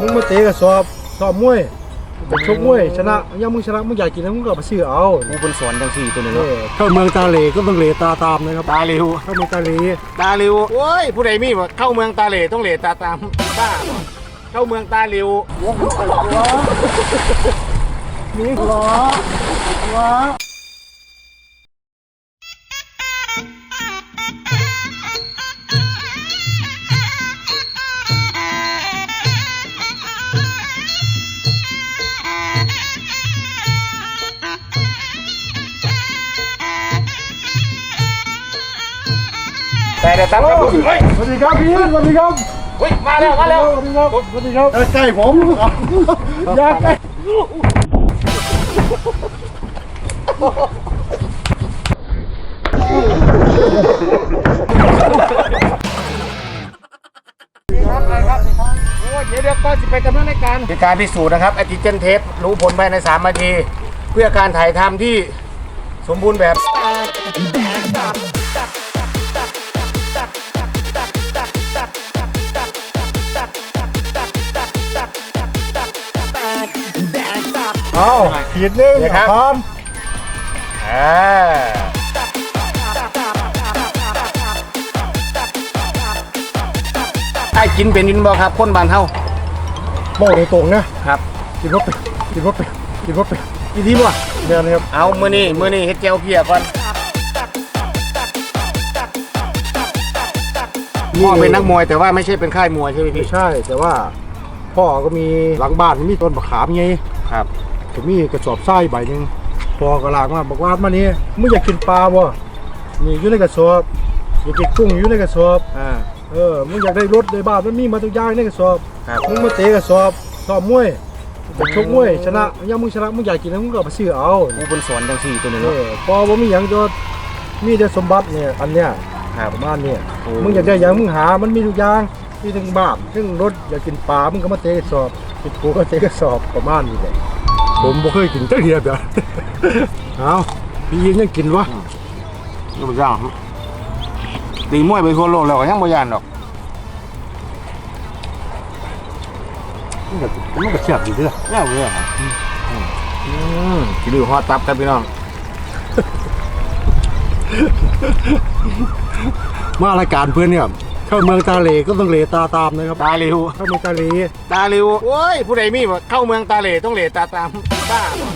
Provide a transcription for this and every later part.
มึงมาเตะกับสอบสอบมวยไปชกมวยชนะยังมึงชนะมึงอยากกินแล้วมึงก็เอาไปซื้อเอากูเป็นสอนจังสี่ตัวนี้เอเนาะอเข้าเมืองตาเหลก็ต้องเหลตาตามนะครับตาเร็วเข้าเมืองตาเหลตาเร็วโอ้ยผู้ใดมีบ่เข้าเมืองตาเหลต้องเหลตาตามบ้าบ่เข้าเมืองตาเร็วนี่หรอว แต่เดี๋ยวตั้งครับเฮ้ยสวัสดีครับพี่สวัสดีครับเฮ้ยมาแล้วมาแล้วสวัสดีครับสวัสดีครับใกล้ผมอยากใกล้โอ้ยเดี๋ยวเดี๋ยวก็จะไปดำเนินรายการเป็นการพิสูจน์นะครับแอนติเจนเทสรู้ผลภายใน3นาที เพื่อการถ่ายทำที่สมบูรณ์แบบ เอาขีดหนึงเดี๋ยวครับพร้อมอ่าไอ้กินเป็นยินบ่ครับคนบ้านเฮาบอกตรงๆนะครับกินว่าเป็นกินว่าเป็นกินว่าเป็นอีดีบ่เดือนนะครับเอามื้อนี้มื้อนี้เฮ็ดแจ่วเพียก่อนพ่อเป็นนักมวยแต่ว่าไม่ใช่เป็นค่ายมวยใช่ไหมไม่พี่ ใช่ แต่ว่าพ่อก็มีหลังบ้านมีต้นมะขามไงครับ ก็มีกระสอบทรายใบหนึ่งพอก็ลากมาบอกว่ามานี่มึงอยากกินปลาบ่นี่อยู่ในกระสอบอยากกินกุ้งอยู่ในกระสอบอ่าเออมึงอยากได้รถได้บ้านมันมีมาทุกอย่างในกระสอบครับมึงมาเตะกระสอบสอบมวยไปชกมวยชนะยังมึงชนะมึงอยากกินแล้วมึงก็เอาไปซื้อเอากูเป็นสอนจังสี่ตัวนี้เอเนาะ อพอบ่มีหยังจดมีแต่สมบัติเนี่ยอันเนี้ยครับประมาณเนี้ยโอ้ มึงอยากได้หยังมึงหามันมีทุกอย่างมีทั้งบ้านทั้งรถอยากกินปลามึงก็มาเตะกระสอบกินปูก็เตะกระสอบประมาณนี้แหละ ผมบ่เคยกินจักเทียบเด้อเอาพี่ยินยังกินวะนี่บ่ย่างตีมวยไปทั่วโลกแล้วก็ยังบ่ย่านดอกมันก็มันก็แซ่บดีเด้อแล้วเรื่องอืมสิดูฮอตตับครับพี่น้อง มารายการเพื่อนเนี่ยเข้าเมืองตาเหลก็ต้องเหลตาตามนะครับ ตาเร็วเข้าเมืองตาเหลตาเร็วโอ้ยผู้ใดมีบ่เข้าเมืองตาเหลต้องเหลตาตาม บ้าบ่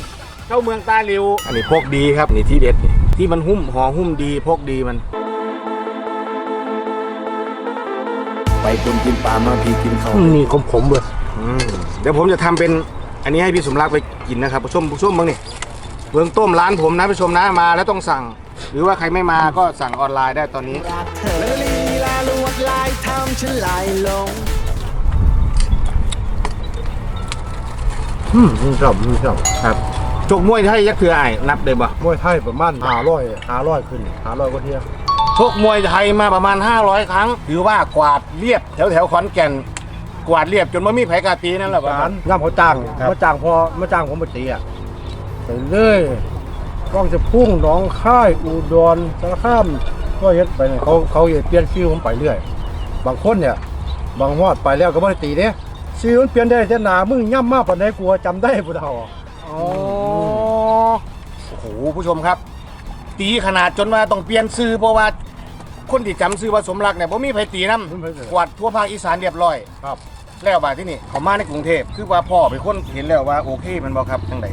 เข้าเมืองตาเร็วอันนี้พกดีครับนี่ที่เด็ดนี่ที่มันหุ้มห่อหุ้มดีพกดีมัน ไปคนกินปลามาพี่กินเขานี่ขมขมๆเลยอืมเดี๋ยวผมจะทำเป็นอันนี้ให้พี่สมรักไปกินนะครับผู้ชมผู้ชมบ้างนี่เบื้องต้มร้านผมนะผู้ชมนะมาแล้วต้องสั่ง หรือว่าใครไม่มาก็สั่งออนไลน์ได้ตอนนี้ ลีลาลวดลายทำฉันลายลงอืมนี่ครับนี่ครับครับจกมวยไทยยักษ์คือไอ้ายนับได้บ่มวยไทยประมาณห้าร้อยห้าร้อยขึ้นห้าร้อยกว่าเที่ยชกมวยไทยมาประมาณ 500 ครั้ง ถือว่ากวาดเรียบแถวแถวๆขอนแก่น กวาดเรียบจนไม่มีไผกล้าตีนั่นแหละกาบ้ารย่ำเขาจ้างครับมาจ้างพอมาจ้างผมไปตีอะไปเลยกล้องจะพุ่งหนองค่ายอุดรสารคามก็เฮ็ดไปเนี่ยเขาเขาเปลี่ยนชื่อผมไปเรื่อย บางคนเนี่ย บางฮอดไปแล้วก็ไม่ได้ตีเด้ชื่ อมันเปลี่ยนได้แต่หนามึงย่ำมากปานใดกลัวจำได้ผู้เฒ่าอ๋อโอ้โหผู้ชมครับ ตีขนาดจนว่าต้องเปลี่ยนซื้อเพราะว่าคนที่จำซื้อว่าสมรักเนี่ยบ่มีไผตีน้ำกวาดทั่วภาคอีสานเรียบร้อยครับ แล้วบาดที่นี่เขามาในกรุงเทพคือว่าพ่อเป็นคนเห็นแล้วว่าโอเคแมันบ่ครับจังได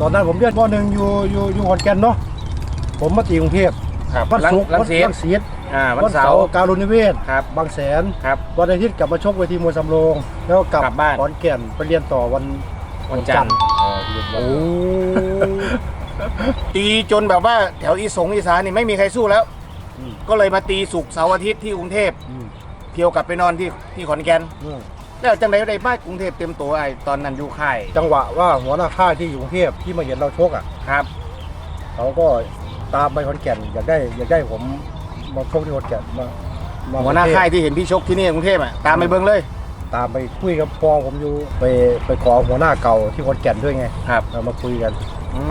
ตอนนั้นผมเรียนปหนึ่งอยู่อยู่อยู่ขอนแก่นเนาะผมมาตีกรุงเทพครับวันศุกร์ลังวันเสียลังสี อ่าวันเสาร์การุณนิเวศครับบางแสนครับวันอาทิตย์กลับมาชกเวทีมวยสำโรงแล้วก็กลับกลับบ้าน ขอนแก่นไปเรียนต่อวันวันจันทร์เออเรียนวันโอ้ ตีจนแบบว่าแถวอีสงอีสานนี่ไม่มีใครสู้แล้ว อืม ก็เลยมาตีสุกร์เสาร์อาทิตย์ที่กรุงเทพอืมเที่ยวกลับไปนอนที่ที่ขอนแก่นอืมแล้วจังไดได้มากรุงเทพเต็มตัวไอ้ตอนนั้นอยู่ค่ายจังหวะว่าหัวหน้าค่ายที่อยู่กรุงเทพที่มาเห็นเราชกอะครับ เขาก็ตามไปขอนแก่นอยากได้อยากได้ผม มาชกที่ขอนแก่นมามาหัวหน้ากรุงเทพค่ายที่เห็นพี่ชกที่นี่กรุงเทพอะตามไปเบิ่งเลยตามไปคุยกับพ่อผมอยู่ไปไปขอหัวหน้าเก่าที่ขอนแก่นด้วยไงครับเรามาคุยกันอื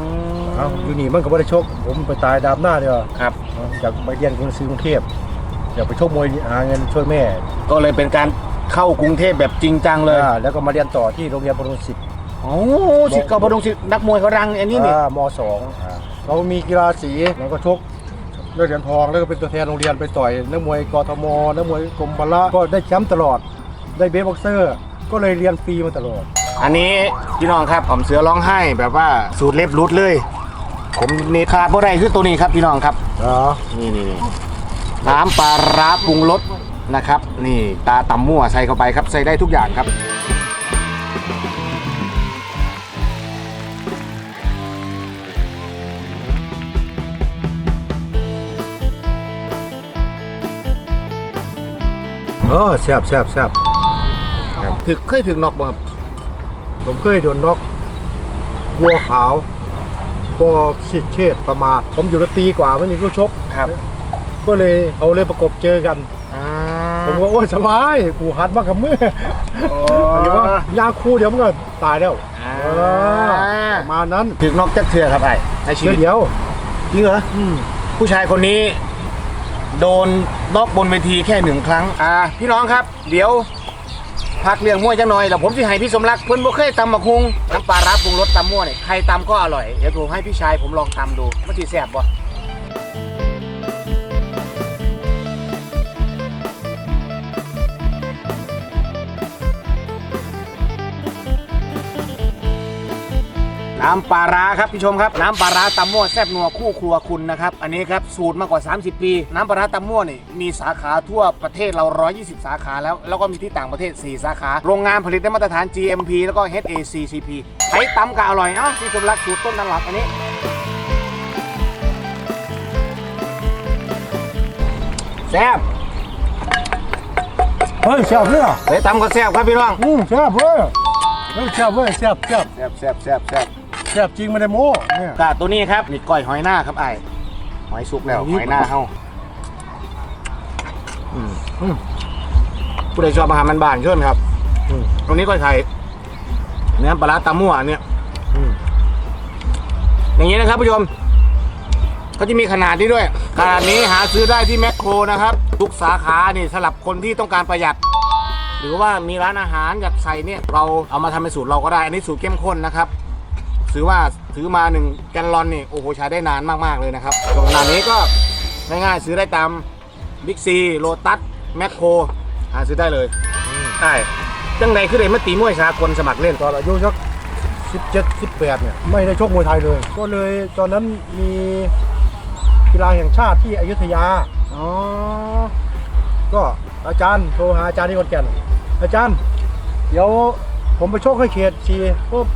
มเอ้าอยู่นี่มันก็ไม่ได้ชก ผมไปตายดามหน้าเดียวาครับเอ้าอยากไปเรียนกรุงศรีกรุงเทพอยากไปชกมวยหาเงินช่วยแม่ก็เลยเป็นการเข้ากรุงเทพแบบจริงจังเลยอ่าแล้วก็มาเรียนต่อที่โรงเรียนบรุงศิษย์โอ้สิทธิ์เก่าบดงศิษย์นักมวยเขาดังอันนี้นี่อ่ามสองอ่าเรามีกีฬาสีแล้วก็ชก ได้เหรียญทองแล้วก็เป็นตัวแทนโรงเรียนไปต่อยนักมวยกทมนักมวยกรมพละก็ได้แชมป์ตลอด ได้เบสบ็อกเซอร์ ก็เลยเรียนฟรีมาตลอด อันนี้พี่น้องครับผมเสือร้องไห้แบบว่าสูตรเล็บรุดเลย ผมนี่ขาดบ่ได้คือตัวนี้ครับพี่น้องครับอ๋อนี่นี่นี่น้ำปลาร้าปรุงรสนะครับ นี่ตาตำมั่วใส่เข้าไปครับใส่ได้ทุกอย่างครับ ออแซ่บแซ่บแซ่บถึกเคยถึงนอกบ่ครับผมเคยโดนน็อกวัวขาวพอสิทธิเชษประมาทผมอยู่ระตีกว่าไม่มีคู่ชก ครับก็เลยเขาเลยประกบเจอกัน ผมก็โอ้ยสบายกูหัดมากับมือโอ้หรือว่ายาคู่เดี๋ยวมันก็ตายแล้วอ่าเออประมาณนั้นถึกนอกจักเทือครับไอ้ในชีเดี๋วิยวตเดี๋ยวจริงเหรออืมผู้ชายคนนี้ โดนน็อกบนเวทีแค่หนึ่งครั้ง อ่า พี่น้องครับ เดี๋ยวพักเรื่องมวยจังหน่อยแล้วผมสิให้พี่สมรักเพื่อนบ่เคยตำมะคุงน้ำปลาร้าปรุงรสตำมั่วเนี่ยใครตำก็อร่อยเดี๋ยวผมให้พี่ชายผมลองตำดูมันสิแซ่บบ่ น้ำปลาร้าครับพี่ชมครับน้ำปลาร้าตำมั่วแซ่บนัวคู่ครัวคุณนะครับอันนี้ครับสูตรมากกว่า 30 ปี น้ำปลาร้าตำมั่วนี่มีสาขาทั่วประเทศเรา 120 สาขาแล้วแล้วก็มีที่ต่างประเทศ 4 สาขา โรงงานผลิตได้มาตรฐาน GMP แล้วก็ HACCP ใช้ตำก็อร่อยเอ้าพี่สมรักสูตรต้นตำรับอันนี้แซ่บเฮ้ยแซ่บเลยอะเฮ้ยตำก็แซ่บครับพี่น้องอืมแซ่บเว้ยเฮ้ยแซ่บเว้ยแซ่บแซ่บแซ่บแซ่บแซ่บ แซ่บแซ่บจริงไม่ได้โม้เนี่ยกาตัวนี้ครับนี่ก้อยหอยหน้าครับไอ้ายหอยสุกแล้วอืมหอยหน้าเฮาอืมอืมผู้ใดชอบอาหารมันบานๆเชิญครับอืมตรงนี้ก้อยไข่เนื้อปลาร้าตำมั่วเนี่ยอืมอย่างนี้นะครับผู้ชมเขาจะมีขนาดนี้ด้วย ขนาดนี้หาซื้อได้ที่แมคโครนะครับ ทุกสาขานี่สำหรับคนที่ต้องการประหยัด หรือว่ามีร้านอาหารอยากใส่เนี่ย เราเอามาทำเป็นสูตรเราก็ได้ อันนี้สูตรเข้มข้นนะครับ ถือว่าถือมาหนึ่งแกนลอนนี่โอ้โหใช้ได้นานมากๆเลยนะครับส่วนขนาดนี้ก็ง่ายๆซื้อได้ตามบิ๊กซีโลตัสแมคโครหาซื้อได้เลยใช่จังใดคือได้มาตีมวยสากลสมัครเล่นตอนอายุสักสิบเจ็ดสิบแปดเนี่ยไม่ได้ชกมวยไทยเลย ก็เลยตอนนั้นมีกีฬาแห่งชาติที่อยุธยาอ๋อก็อาจารย์โทรหาอาจารย์ที่ขอนแก่นอาจารย์ เดี๋ยวผมไปชกให้เขตชีปุ๊บ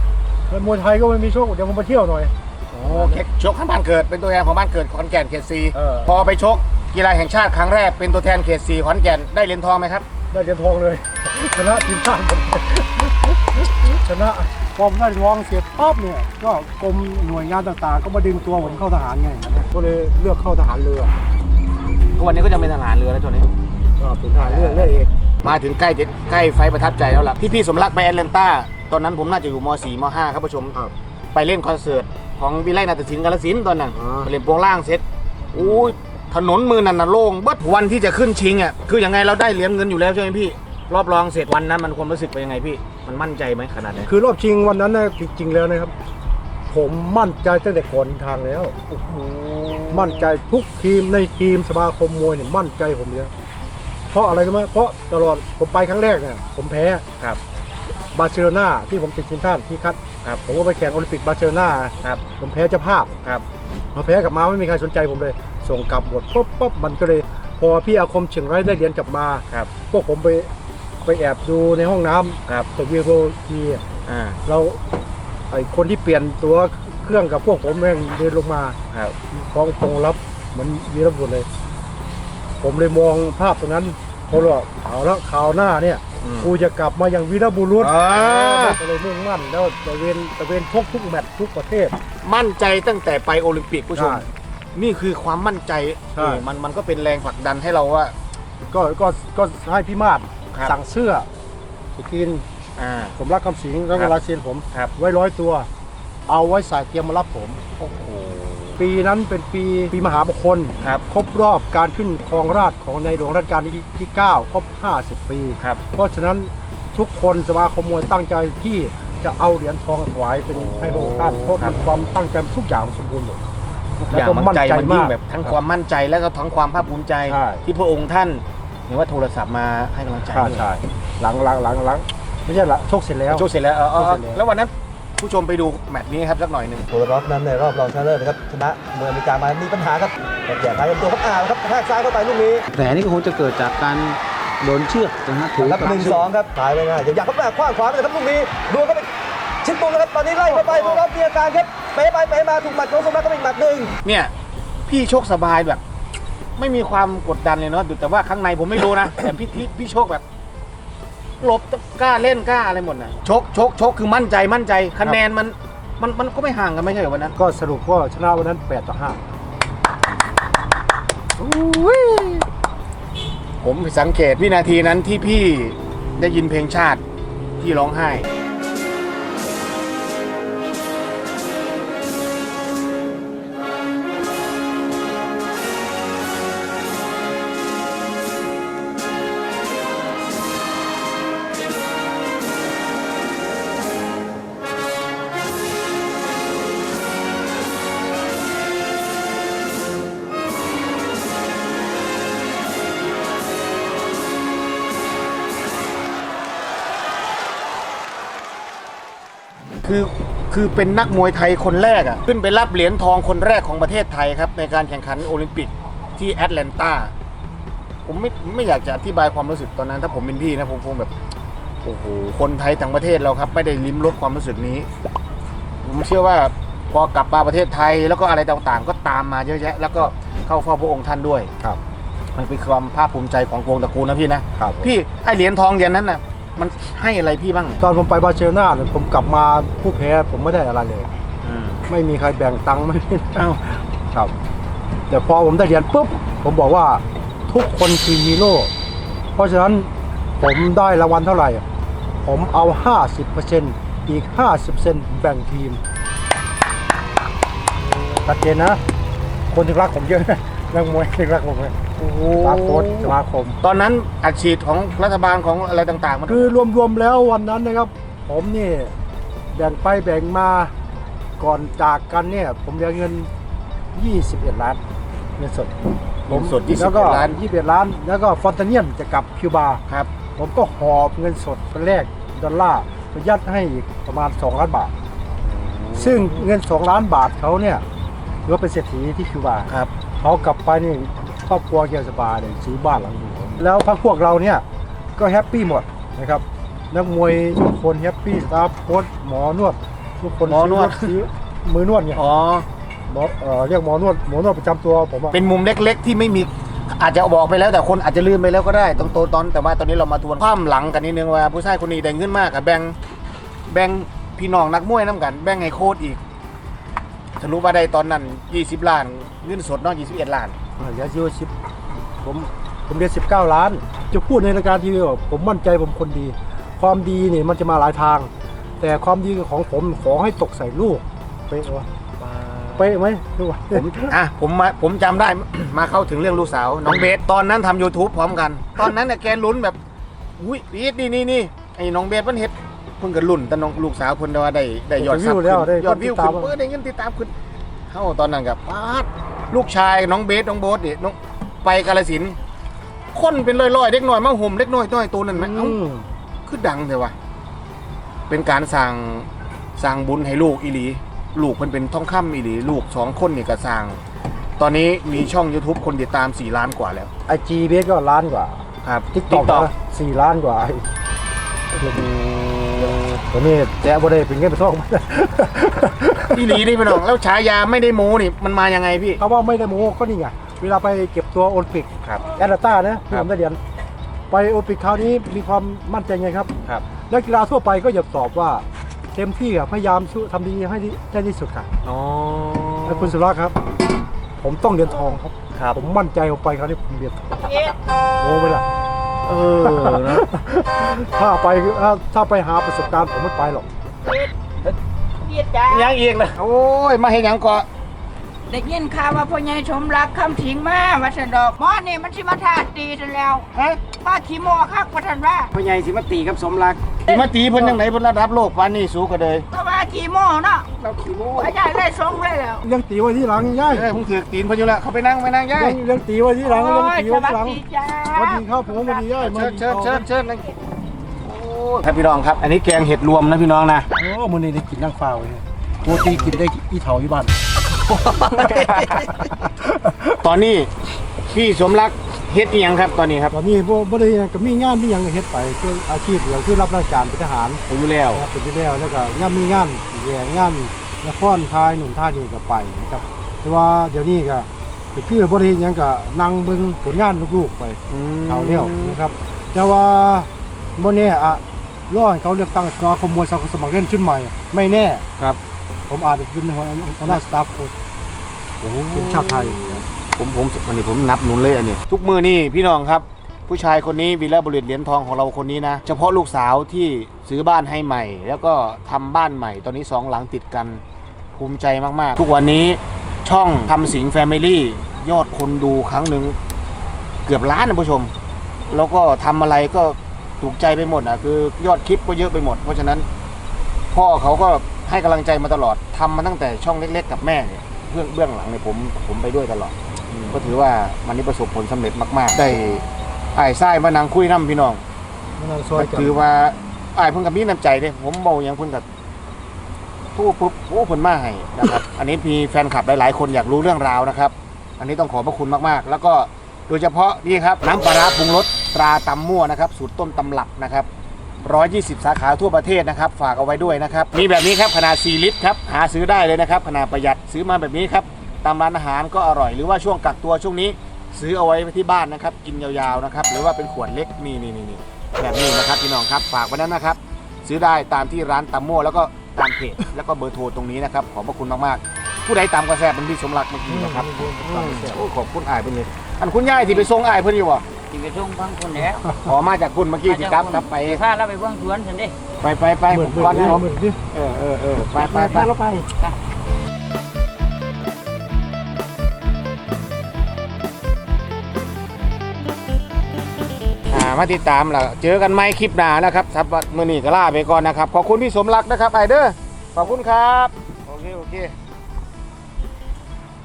แล้วมวยไทยก็ไม่มีชกเดี๋ยวผมไปเที่ยวหน่อย โอ้เขตชกข้างบ้านเกิดเป็นตัวแทนของบ้านเกิดขอนแก่นเขตซีเออ พอไปชกกีฬาแห่งชาติครั้งแรกเป็นตัวแทนเขตซีขอนแก่นได้เหรียญทองไหมครับ ได้เหรียญทองเลย ชนะทีมชาติผมชนะพอผมได้เหรียญทองเสร็จปั๊บเนี่ยก็กรมหน่วยงานต่างๆ ก็มาดึงตัวผมเข้าทหารไงก็เลยเลือกเข้าทหารเรือทุกวันนี้ก็จะเป็นทหารเรือแล้วตัวนี้ ก็เป็นทหารเรือเรือเอกมาถึงใกล้จะใกล้ไฟล์ประทับใจแล้วล่ะที่พี่สมรักไปแอตแลนตา ตอนนั้นผมน่าจะอยู่ม .4 ม .5 ครับผู้ชม ครับ ไปเล่นคอนเสิร์ตของวิไลนาฏศิลป์กาลสินธุ์ตอนนั้นอ่าไปเล่นโปงล่างเสร็จอู้ยถนนมือนันน่ะโล่งเบิดวันที่จะขึ้นชิงอะคือยังไงเราได้เหรียญเงินอยู่แล้วใช่ไหมพี่รอบรองเสร็จวันนั้นมันความรู้สึกเป็นยังไงพี่ มันมั่นใจไหมขนาดไหนคือรอบชิงวันนั้นนะจริงๆแล้วนะครับ ผมมั่นใจตั้งแต่ก่อนทางแล้วมั่นใจทุกทีมในทีมสมาคมมวยเนี่ยมั่นใจผมเยอะเพราะอะไรรู้ไหมเพราะตลอดผมไปครั้งแรกเนี่ยผมแพ้ ครับ บาร์เซโลนาที่ผมติดทีมชาติที่คัดครับผมก็ไปแข่งโอลิมปิกบาร์เซโลนาครับผมแพ้เจ้าภาพครับพอแพ้กลับมาไม่มีใครสนใจผมเลย ส่งกลับหมดปุ๊บปุ๊บมันก็เลย พอพี่อาคมเชียงรายได้เหรียญกลับมาครับพวกผมไปไปแอบดูในห้องน้ำครับแต่วีโรทีอ่าเราไอคนที่เปลี่ยนตัวเครื่องกับพวกผมแม่งเดินลงมาครับกองตรงรับเหมือนวีรบุรุษเลย ผมเลยมองภาพตรงนั้นเพราะว่าเอาละข่าวหน้าเนี่ยอืม กูจะกลับมาอย่างวีรบุรุษอ่า ก็เลยมุ่งมั่นแล้วตะเวนตะเวนชกทุกแมตช์ทุกประเทศ มั่นใจตั้งแต่ไปโอลิมปิกผู้ชม ใช่นี่คือความมั่นใจใช่ เออมันมันก็เป็นแรงผลักดันให้เราว่า ก็ก็ก็ให้พี่มาศครับ สั่งเสื้อสกินอ่า ผมรักคำสิงแล้วครัก็บลายเซ็นผมครับ ไว้ร้อยตัว เอาไว้ใส่เตรียมมารับผม โอ้โห ปีนั้นเป็นปีปีมหามงคลครับครบรอบการขึ้นครองราชย์ของในหลวงรัชกาลที่ที่ 9 ครบ 50 ปี ครับ เพราะฉะนั้นทุกคนสมาคมมวยตั้งใจที่จะเอาเหรียญทองถวายเป็นให้พระองค์ท่านเพราะครับ มีความตั้งใจทุกอย่างสมบูรณ์หมดอย่างมันใจมันยิ่งแบบทั้งความมั่นใจแล้วก็ทั้งความภาคภูมิใจ ใช่ที่พระองค์ท่านเห็นว่าโทรศัพท์มาให้กำลังใจใช่ด้วยใช่หลังหลังหลังหลังไม่ใช่ละโชคเสร็จแล้ว โชคเสร็จแล้วเออเออโชคเสร็จแล้วแล้ววันนั้น ผู้ชมไปดูแมตช์นี้ครับสักหน่อยหนึ่งโคโรฟนั้นในรอบรองชนะเลิศนะครับชนะเมืองอเมริกามามีปัญหาครับแต่แย่ท้ายตัวครับอ่าวครับกระแทกซ้ายเข้าไปลูกนี้แผลนี่ก็คงจะเกิดจากการโดนเชือกนะฮะถือครับหนึ่งสองครับถ่ายไปง่ายอย่าอยากเข้าไปคว้างขวาไปเลยครับลูกนี้ดูเข้าไปชิดมุมนะครับตอนนี้ไล่เข้าไปโคโรฟมีอาการครับเป๋ไปเป๋มาถูกหมัดของสมรักก็เป็นหมัดหนึ่งเนี่ยพี่โชคสบายแบบ ไม่มีความกดดันเลยเนาะแต่ว่าข้างในผมไม่รู้นะแต่พี่พี่พี่โชคแบบห ลบกล้าเล่นกล้าอะไรหมดนะโชคโชคโชคคือมั่นใจมั่นใจคะแนนมันมันมันก็ไม่ห่างกันไม่ใช่เหรอวันนั้นก็สรุปว่าชนะวันนั้น8ต่อผมสังเกตวินาทีนั้นที่พี่ได้ยินเพลงชาติพี่ร้องไห้ คือคือเป็นนักมวยไทยคนแรกอะ่ะขึ้นไปรับเหรียญทองคนแรกของประเทศไทยครับ ในการแข่งขันโอลิมปิกที่แอตแลนตาผมไม่ไม่อยากจะอธิบายความรู้สึกตอนนั้น ถ้าผมเป็นพี่นะผมคงแบบโอ้โหคนไทยทั้งประเทศเราครับ ไม่ได้ลิ้มรสความรู้สึกนี้ ผมเชื่อว่าพอกลับมาประเทศไทยแล้วก็อะไรต่างๆ ก็ตามมาเยอะแยะ แล้วก็เข้าเฝ้าพระองค์ท่านด้วยครับ มันเป็นความภาคภูมิใจของวงตระกูลนะพี่นะ5ครับ พี่ไอเหรียญทองเหรียญนั้นน่ะ มันให้อะไรพี่บ้างตอนผมไปบาร์เซโลนาเนี่ยผมกลับมาผู้แพ้ผมไม่ได้อะไรเลย อืมไม่มีใครแบ่งตังค์ไม่ได้อ้าวครับ แต่พอผมได้เหรียญปุ๊บผมบอกว่าทุกคนคือฮีโร่เพราะฉะนั้นผมได้รางวัลเท่าไหร่ ผมเอา 50%อีก 50%แบ่งทีมชัดเจนนะ คนที่รักผมเยอะนะนักมวยที่รักผมเลย โอ้โหตามโค้ชสมาคม ตอนนั้นอัดฉีดของรัฐบาลของอะไรต่างๆมันคือรวมๆแล้ววันนั้นนะครับ ผมนี่แบ่งไปแบ่งมาก่อนจากกันเนี่ย ผมได้เงิน 21 ล้านเงินสดเงินสดแล้วก็21ล้าน21 ล้าน แล้วก็ฟอนตาเนียนจะกลับคิวบา ครับ ผมก็หอบเงินสดเป็นแรกดอลลาร์ไปยัดให้อีกประมาณ 2 ล้านบาท ซึ่งเงิน 2 ล้านบาทเขาเนี่ยถือว่าเป็นเศรษฐีที่คิวบาครับ เขากลับไปนี่ ครอบครัวเกียวสบายเลยซื้อบ้านหลังหนึ่งแล้วพักพวกเราเนี่ยก็แฮปปี้หมดนะครับนักมวยทุกคนแฮปปี้สตาฟโค้ชหมอนวดทุกคนหมอนวด ซื้อมือนวดเนี่ยอ๋อหมอเอ่อเรียกหมอนวดหมอนวดประจำตัวผมอะเป็นมุมเล็กๆ ที่ไม่มีอาจจะบอกไปแล้วแต่คนอาจจะลืมไปแล้วก็ได้ตรงโตตอนแต่ว่าตอนนี้เรามาทวนความหลังกันนิดนึงว่าผู้ชายคนนี้ได้เงินมากอะแบ่งแบ่งพี่น้องนักมวยน้ำกัน แบ่งให้โค้ชอีกสรุปว่าได้ตอนนั้น 20 ล้านเงินสดเนาะ21 ล้าน เหลือสิบผมผมเรียนสิบเก้าล้าน จะพูดในรายการทีวีว่าผมมั่นใจผมคนดี ความดีนี่มันจะมาหลายทาง แต่ความดีของผมขอให้ตกใส่ลูกเป๊ะวะเป๊ะไหมดูวะผมอะผมมาผมจำได้ มาเข้าถึงเรื่องลูกสาวน้องเบสตอนนั้นทำ YouTube พร้อมกัน ตอนนั้นเนี่ยแกลุ้นแบบอุ้ยพีดนี่นี่นี่ไอ้น้องเบสมันเฮ็ดเพิ่งกันลุ้นแต่น้องลูกสาวเพิ่นว่าได้ได้ยอดซับวิวแล้วได้ขึ้นยอดวิวคนติดตาขึ้มนเออได้เงินติดตามขึ้นเฮ้าตอนนั้นกับปาด ลูกชายน้องเบสน้องโบ๊ทนี่น้องไปกาลสินธุ์คนเป็นร้อยๆเด็กน้อยมาห่มเด็กน้อยน้อยตัวนั้นไหมเอ้าอืมคือดังเถอะวะเป็นการสั่งสั่งบุญให้ลูกอีหลี ลูกมันเป็นท่องค่ำอีหลี ลูกสองคนนี่ก็สั่งตอนนี้มีช่อง YouTube คนติดตาม4ล้านกว่าแล้ว ไอจีเบสก็ล้านกว่าครับทิกตอก TikTok สี่ล้านกว่า ตัวนี้แจ๊บ่ได้เป็นเงินเป็นทองอีหลีนี่พี่น้องแล้วฉายาไม่ได้โม้นี่มันมายังไงพี่ เขาว่าไม่ได้โม้ก็นี่ไงเวลาไปเก็บตัวโอลิมปิกครับ แอตแลนตานะที่ครัผบมได้เหรียญไปโอลิมปิกคราวนี้มีความมั่นใจไงครับครับ นักกีฬาทั่วไปก็อย่าตอบว่าเต็มที่อะพยายามสู้ทำดีให้ดีได้ที่สุดค่ะอ๋อแล้วคุณสุรักษ์ครับ ผมต้องเหรียญทองครับ ครับ ผมมั่นใจผมไปคราวนี้ผมเหรียญทองโอ้ไม่ล่ะเออนะ ถ้าไปถ้าไปหาประสบการณ์ผมไม่ไปหรอกยังเอียงนะโอ้ย มาเห็นยังก่อนได้ยินข่าวว่าพ่อใหญ่สมรักคำถิงมาวัสดอกหมอนี่มันสิมาทาตีซะแล้วเฮ้ยป้าขี้มอคักประทันว่าพ่อใหญ่สิมาตีกับสมรักสิมาตีเพิ่นยังไงเพิ่นระดับโลกปานนี้สูงกว่าเลย ขี้โมเนาะเราขี้โม้พ่อใหญ่เลยสงเลยแล้วเลี้ยงตีไว้ที่หลังย่ายเอ้ยผมถือตีนเพิ่นอยู่แล้วเขาไปนั่งไปนั่งย่าเลี้ยยงเลี้ยงตีไว้ที่หลังโอ้เลี้ยงยตีสไว้วัที่สหลังดีจ้าสวัสดีครับผมสวัสดีย่ายมาเชิญเชิญเชิญเชิญนะโอ้ครับพี่น้องครับ อันนี้แกงเห็ดรวมนะพี่น้องนะโอ้มื้อนี้ได้กินนั่งฟ้าไว้เนี่ยปกติกินได้อีเถาอยู่บ้าน ตอนนี้พี่สมรัก เฮ็ดอีหยังครับตอนนี้ครับตอนนี้บ่บ่ได้ก็มีงานมีหยังเฮ็ดไปคืออาชีพอย่างคือรับราชการเป็นทหารผมอยู่แล้วนะครับเป็นที่แล้วแล้วก็งานมีงานแย่งานนครทายหนุ่มท่านี่ก็ไปนะครับแต่ว่าเดี๋ยวนี้ก็ก็คือบ่ได้เฮ็ดหยังก็นั่งเบิ่งผลงานลูกๆไปเอาเร็วนะครับ แต่ว่าโมแน่อะรอให้เขาเลือกตั้งสมาคมมวยสมัครสมัครเล่นชุดใหม่ ไม่แน่ครับ ผมอาจจะเป็นหัวหน้าสตาฟโค้ชเป็นชาติไทย ผมผมวันนี้ผมนับนุนเลยอันนี้ ทุกมือนี่พี่น้องครับ ผู้ชายคนนี้วีรบุรุษเหรียญทองของเราคนนี้นะ เฉพาะลูกสาวที่ซื้อบ้านให้ใหม่ แล้วก็ทำบ้านใหม่ ตอนนี้สองหลังติดกันภูมิใจมากๆ ทุกวันนี้ช่องทำสิงแฟมิลี่ยอดคนดูครั้งหนึ่งเกือบล้านนะผู้ชม แล้วก็ทำอะไรก็ถูกใจไปหมดนะคือยอดคลิปก็เยอะไปหมด เพราะฉะนั้นพ่อเขาก็ให้กำลังใจมาตลอดทำมาตั้งแต่ช่องเล็ก ๆ กับแม่เนี่ยเบื้องเบื้องหลังเนี่ยผมผมไปด้วยตลอด ก็ถือว่ามันนี้ประสบผลสำเร็จมากๆ ได้ไอ้ายไส้มานั่งคุยน้ำพี่น้อง มันซอยกันถือว่าไอ้ายเพิ่นกับมีน้ำใจเด้ผมเบาอย่างเพิ่นกับพูดปุ๊บโอ้เพิ่นมาให้นะครับ อันนี้มีแฟนคลับหลายๆ คนอยากรู้เรื่องราวนะครับ อันนี้ต้องขอบพระคุณมากๆ แล้วก็โดยเฉพาะนี่ครับน้ำปลาร้าปรุงรสตราตำมั่วนะครับสูตรต้นตำรับนะครับ 120 สาขาทั่วประเทศนะครับ ฝากเอาไว้ด้วยนะครับ มีแบบนี้ครับขนาด 4 ลิตรครับ หาซื้อได้เลยนะครับ ขนาดประหยัดซื้อมาแบบนี้ครับ ตามร้านอาหารก็อร่อยหรือว่าช่วงกักตัวช่วงนี้ ซื้อเอาไว้ที่บ้านนะครับ กินยาวๆนะครับ หรือว่าเป็นขวดเล็กนี่นี่นี่นี่แบบนี้นะครับพี่น้องครับฝากไว้นั้นนะครับ ซื้อได้ตามที่ร้านตำมั่วแล้วก็ตามเพจแล้วก็เบอร์โทรตรงนี้นะครับขอบพระคุณมากๆผู้ใดตามกระแสเป็นพี่สมรักเมื่อกี้นะครับอืมโอ้ขอบคุณอายเพิ่นเลยอันคุณย่ายที่ไปส่งอายเพิ่นอยู่บ่สิไปส่งฟังคนแล้วขอมาจากคุณเมื่อกี้ที่กลับกลับไปพาเราไปเบิ่งสวนซั่นเด้ไปไปไปเหมืผอนมเหมืก่ออนนนะเหมือนที่เออเออเออไปไปไปเราไป มาติดตามแล้วเจอกันไหมคลิปหน้านะครับสัปดาห์มื้อนี้ก็ลาไปก่อนนะครับ ขอบคุณพี่สมรักนะครับไอเดอร์ขอบคุณครับ โอเค โอเค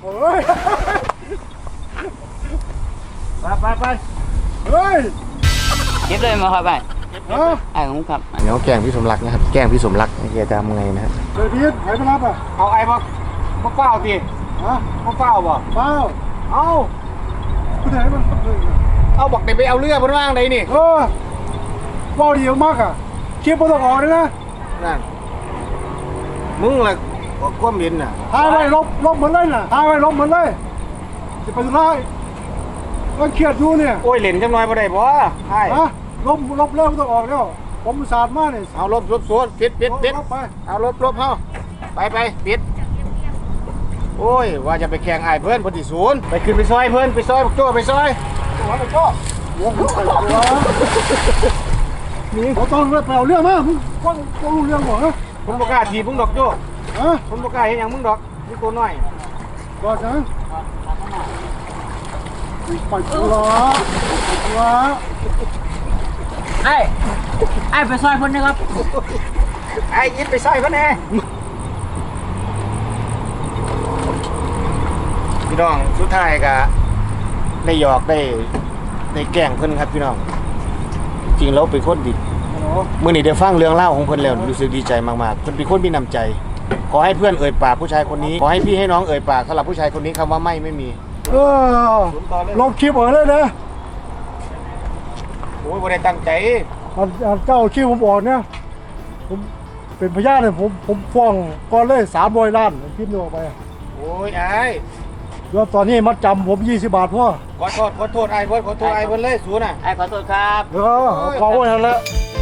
โอ้ยไปไปไปเฮ้ยเก็บเลยมาครับไปฮะไอ้ของครับเดี๋ยวแกล้งพี่สมรักนะครับ แกล้งพี่สมรักแกจะทำไงนะฮะเดี๋ยวนี้ไหนมารับอะเอาไอ้บ่บ่เฝ้าสิฮะบ่เฝ้าบ่เปล่าเอาผู้ใดมันเอาบอกเดี๋ยวไปเอาเรือบนว่างใดนี่เออว่าดีมากอะคลิปบ่ต้องออกเลยนะนั่นมึงล่ะความเห็นน่ะทายไว้ลบลบเหมือนเลยน่ะทายไว้ลบเหมือนเลยจะไปสุดท้ายก็เครียดอยู่เนี่ยโอ้ยเหล่นจังน้อยบ่ได้บ่ใช่ฮะลบลบเริ่มต้องออกแล้วผมอุตสาดมาเนี่ยเอาลบลบสวนปิดปิดปิดลบไปเอาลบลบเฮาไปไปปิดโอ้ยว่าจะไปแข่งไอ้ายเพื่อนพอดีศูนย์ไปขึ้นไปซอยเพื่อนไปซอยบักโจ้ไปซอย ตัวไปโจ้หัวผมใส่ตัวนี่เขาต้องเรื่องไปเอาเรื่องมามึงก็ก็รู้เรื่องหมดนะผมบอกล้าถีบมึงดอกโจ้ฮะผมบอกล้าเห็นอย่างมึงดอกมึงตัวน้อยก็จะไปตัวตัวไอ้ไอ้ไปซอยเพิ่นนะครับไอ้ยิดไปซอยเพื่อนแน่พี่น้องสุดท้ายก็ ได้หยอกได้ได้แกล้งเพื่อนครับพี่น้อง จริงแล้วเป็นคนดีเมื่อนี้ได้ฟังเรื่องเล่าวของเพื่อนแล้วรู้สึกดีใจมากๆเพื่อนเป็นคนมีน้ำใจ ขอให้เพื่อนเอ่ยปากผู้ชายคนนี้ ขอให้พี่ให้น้องเอ่ยปากสำหรับผู้ชายคนนี้คำว่าไม่ไม่มีเออลบคลิปออกเลยนะโอ้ยบ่ได้ตั้งใจอันอันเก้าคลิปผมออกเนี่ยผมเป็นพยานเลยผมผมฟ้องก่อนเลยสามร้อยล้านคลิปนี้ออกไปโอ้ยไอ้าย แล้วตอนนี้มัดจำผมยี่สิบบาทพ่อขอโทษขอโทษไอ้ายเพิ่นขอโทษไอ้ายเพิ่นเลยสูน่ะไอ้ขอโทษครับ เออเอาของไว้ทันแล้วโ